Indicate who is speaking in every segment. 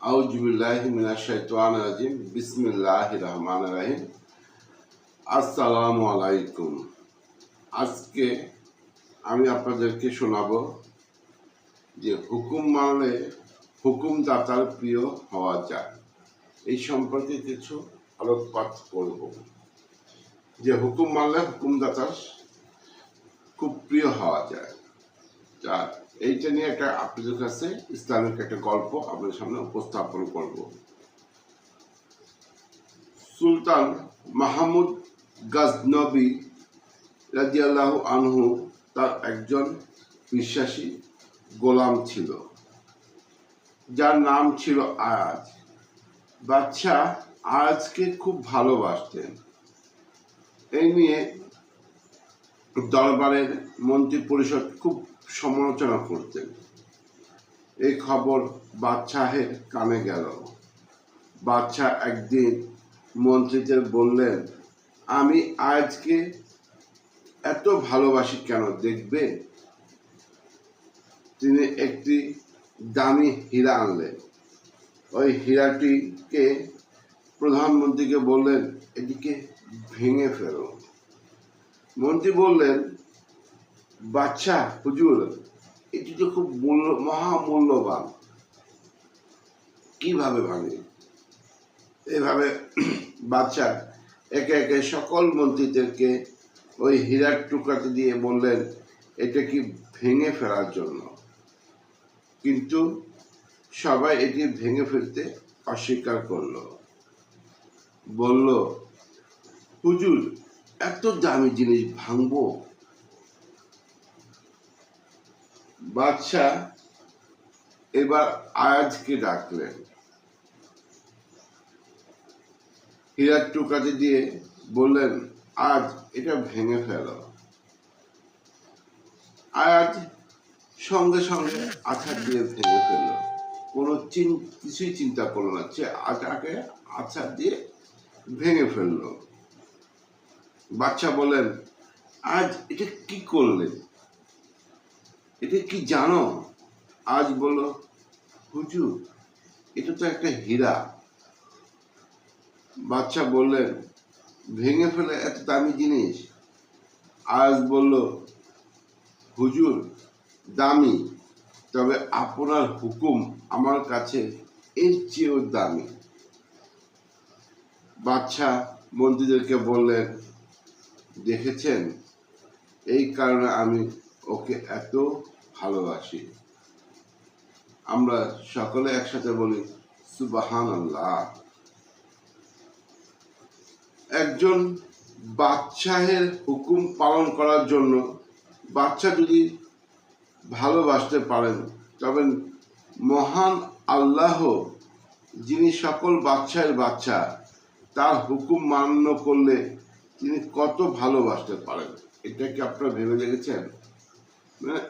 Speaker 1: আউজুবিল্লাহ মিনাশ শাইতানির রাজিম বিসমিল্লাহির রহমানির রহিম আসসালামু আলাইকুম আজকে আমি আপনাদেরকে শোনাবো যে হুকুম মানলে হুকুমদাতার প্রিয় হওয়া যায়। এই সম্পর্কে কিছু আলোকপাত করব। যে হুকুম মানলে হুকুমদাতার খুব প্রিয় হওয়া যায়। তা এইটা নিয়ে একটা আপনাদের কাছে ইসলামিক একটা গল্প আপনাদের সামনে উপস্থাপন করব। সুলতান মাহমুদ গাজনবী রাজিয়াল্লাহু আনহু তার একজন বিশ্বাসী গোলাম ছিল। যার নাম ছিল আয়াজ। বাচ্চা আয়াজকে খুব ভালোবাসতেন। এই নিয়ে দরবারের মন্ত্রী পরিষদ খুব সমালোচনা করতেন। এই খবর বাদশাহের কানে গেল। বাদশাহ একদিন মন্ত্রীদের বললেন, আমি আজকে এত ভালোবাসি কেন দেখবে? তিনি একটি দামি হীরা আনলেন। ওই হীরাটিকে প্রধানমন্ত্রীকে বললেন এটিকে ভেঙে ফেলো। মন্ত্রী বললেন বাচ্চা, হুজুর এটি তো খুব মূল্য, মহামূল্যবান, কীভাবে ভাঙে? এভাবে বাচ্চা একে একে সকল মন্ত্রীদেরকে ওই হীরার টুকরাতে দিয়ে বললেন, এটা কি ভেঙে ফেলার জন্য? কিন্তু সবাই এটি ভেঙে ফেলতে অস্বীকার করল। বলল, হুজুর, এত দামি জিনিস ভাঙবো? বাদশাহ এবার আয়াজকে ডাকলেন। হীরার টুকাতে দিয়ে বললেন আজ এটা ভেঙে ফেলো। আয়াজ সঙ্গে সঙ্গে আছাড় দিয়ে ভেঙে ফেলল। কোনো কিছুই চিন্তা করল না, সে আটাকে আছাড় দিয়ে ভেঙে ফেলল। বাচ্চা বলেন আজ এটা কি করলেন? এটা কি জানো? আজ বলো হুজুর, এটা তো একটা হীরা। বাচ্চা বললেন, ভেঙে ফেলে এত দামি জিনিস? আজ বলল, হুজুর, দামি, তবে আপনার হুকুম আমার কাছে এর চেয়েও দামি। বাচ্চা মন্ত্রীদেরকে বললেন, দেখেছেন? এই কারণে আমি ওকে এত ভালোবাসি। আমরা সকলে একসাথে বলি সুবাহান আল্লাহ একজন বাচ্চাহের হুকুম পালন করার জন্য বাচ্চা যদি ভালোবাসতে পারেন, তবে মহান আল্লাহ যিনি সকল বাচ্চার বাচ্চা তার হুকুম মান্য করলে তিনি কত ভালোবাসতে পারেন? এটা কি আপনারা ভেবে দেখেছেন?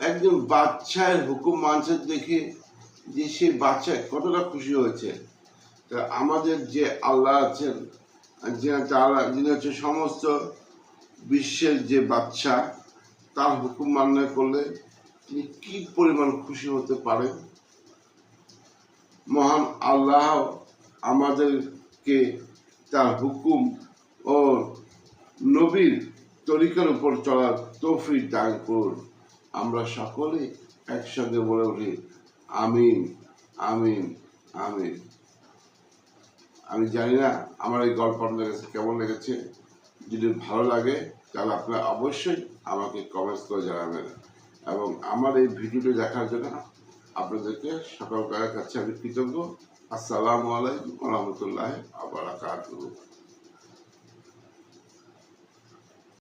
Speaker 1: একজন বাচ্চার হুকুম মানছে দেখে যে সে বাচ্চা কতটা খুশি হয়েছে। তা আমাদের যে আল্লাহ আছেন যে তারা, যিনি হচ্ছে সমস্ত বিশ্বের যে বাচ্চা, তার হুকুম মান্য করলে তিনি কি পরিমাণ খুশি হতে পারেন? মহান আল্লাহ আমাদেরকে তার হুকুম ও নবীর তরিকার উপর চলার তৌফিক দান করুন। আমরা সকলে একসঙ্গে বলে উঠি, আমিন আমিন আমিন। আমি জানি না আমার এই গল্প আপনাদের কাছে কেমন লেগেছে। যদি ভালো লাগে, তাহলে আপনারা অবশ্যই আমাকে কমেন্টস করে জানাবেন। এবং আমার এই ভিডিওটি দেখার জন্য আপনাদেরকে সকল কাছে আমি কৃতজ্ঞ। আসসালামু আলাইকুম রহমতুল্লাহ আবার